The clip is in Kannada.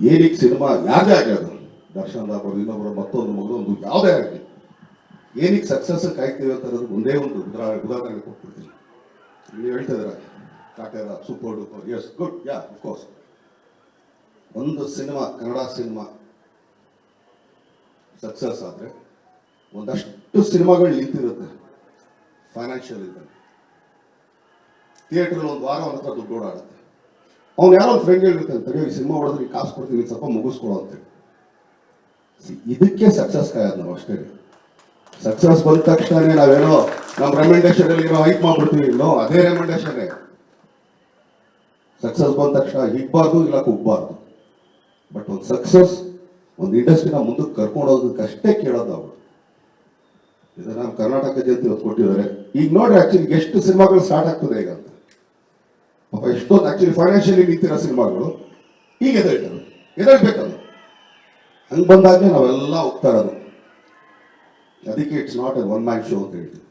ಏನಕ್ಕೆ ಸಿನಿಮಾ ಯಾವುದೇ ಆಗಲಿ ಅದು. ದರ್ಶನ್ ಆಗ್ಬೋದು ಇನ್ನೊಬ್ಬರು ಮತ್ತೊಂದು ಮಗು ಒಂದು ಯಾವುದೇ ಆಗಲಿ. ಏನಕ್ಕೆ ಸಕ್ಸಸ್ ಕಾಯ್ತೀವಿ ಅಂತ ಅನ್ನೋದು ಒಂದೇ ಒಂದು ಉದಾಹರಣೆ ಉದಾಹರಣೆ ಕೊಟ್ಬಿಡ್ತೀನಿ. ನೀವು ಹೇಳ್ತಾ ಇದ್ದೀರ super duper yes good yeah course ಒಂದು ಸಿನಿಮಾ, ಕನ್ನಡ ಸಿನಿಮಾ ಸಕ್ಸಸ್ ಆದರೆ ಒಂದಷ್ಟು ಸಿನಿಮಾಗಳು ನಿಂತಿರುತ್ತೆ ಫೈನಾನ್ಷಿಯಲ್ ಇಂದ ಥಿಯೇಟ್ರಲ್ಲಿ ಒಂದು ವಾರ ಒಂದು ಹತ್ರ ದುಡ್ಡು ಓಡಾಡುತ್ತೆ. ಅವ್ನು ಯಾರೋ ಒಂದು ಫ್ರೆಂಡ್ ಹೇಳಿರ್ತಾನೆ ಈ ಸಿನಿಮಾ ಹೊಡೆದ್ರೆ ಕಾಸು ಕೊಡ್ತೀನಿ ಸ್ವಲ್ಪ ಮುಗಿಸ್ಕೊಡು ಅಂತೇಳಿ ಇದಕ್ಕೆ ಸಕ್ಸಸ್ ಕಾಯೋದು ನಾವು ಅಷ್ಟೇ. ಸಕ್ಸಸ್ ಬಂದ ತಕ್ಷಣ ನಾವೇನೋ ನಮ್ಮ ರೆಕಮೆಂಡೇಶನ್ ಅಲ್ಲಿ ಏನೋ ಹೈಕ್ ಮಾಡ್ಬಿಡ್ತೀವಿ. ನೋ ಅದೇ ರೆಕಮೆಂಡೇಶನ್ ಸಕ್ಸಸ್ ಬಂದ ತಕ್ಷಣ ಹಿಗ್ಬಾರ್ದು ಇಲ್ಲ ಕುಗ್ಬಾರ್ದು. ಬಟ್ ಒಂದು ಸಕ್ಸಸ್ ಒಂದು ಇಂಡಸ್ಟ್ರಿನ ಮುಂದಕ್ಕೆ ಕರ್ಕೊಂಡು ಹೋಗೋದಕ್ಕಷ್ಟೇ ಕೇಳೋದು ಅವರು. ಇದು ನಮ್ಮ ಕರ್ನಾಟಕ ಇವತ್ತು ಕೊಟ್ಟಿದ್ದಾರೆ. ಈಗ ನೋಡ್ರಿ ಆಕ್ಚುಲಿ ಎಷ್ಟು ಸಿನಿಮಾಗಳು ಸ್ಟಾರ್ಟ್ ಆಗ್ತದೆ ಈಗ. ಎಷ್ಟೊಂದು ಆಕ್ಚುಲಿ ಫೈನಾನ್ಷಿಯಲಿ ನಿಂತಿರೋ ಸಿನಿಮಾಗಳು. ಈಗ ಎದ್ದೇಳ್ತವೆ ಎದ್ದೇಳ್ಬೇಕದು ಹಂಗೆ ಬಂದಾಗಲೇ ನಾವೆಲ್ಲ ಹೋಗ್ತಾ ಇರೋದು. ಅದಕ್ಕೆ it's not a one man show ಅಂತ ಹೇಳ್ತೀವಿ.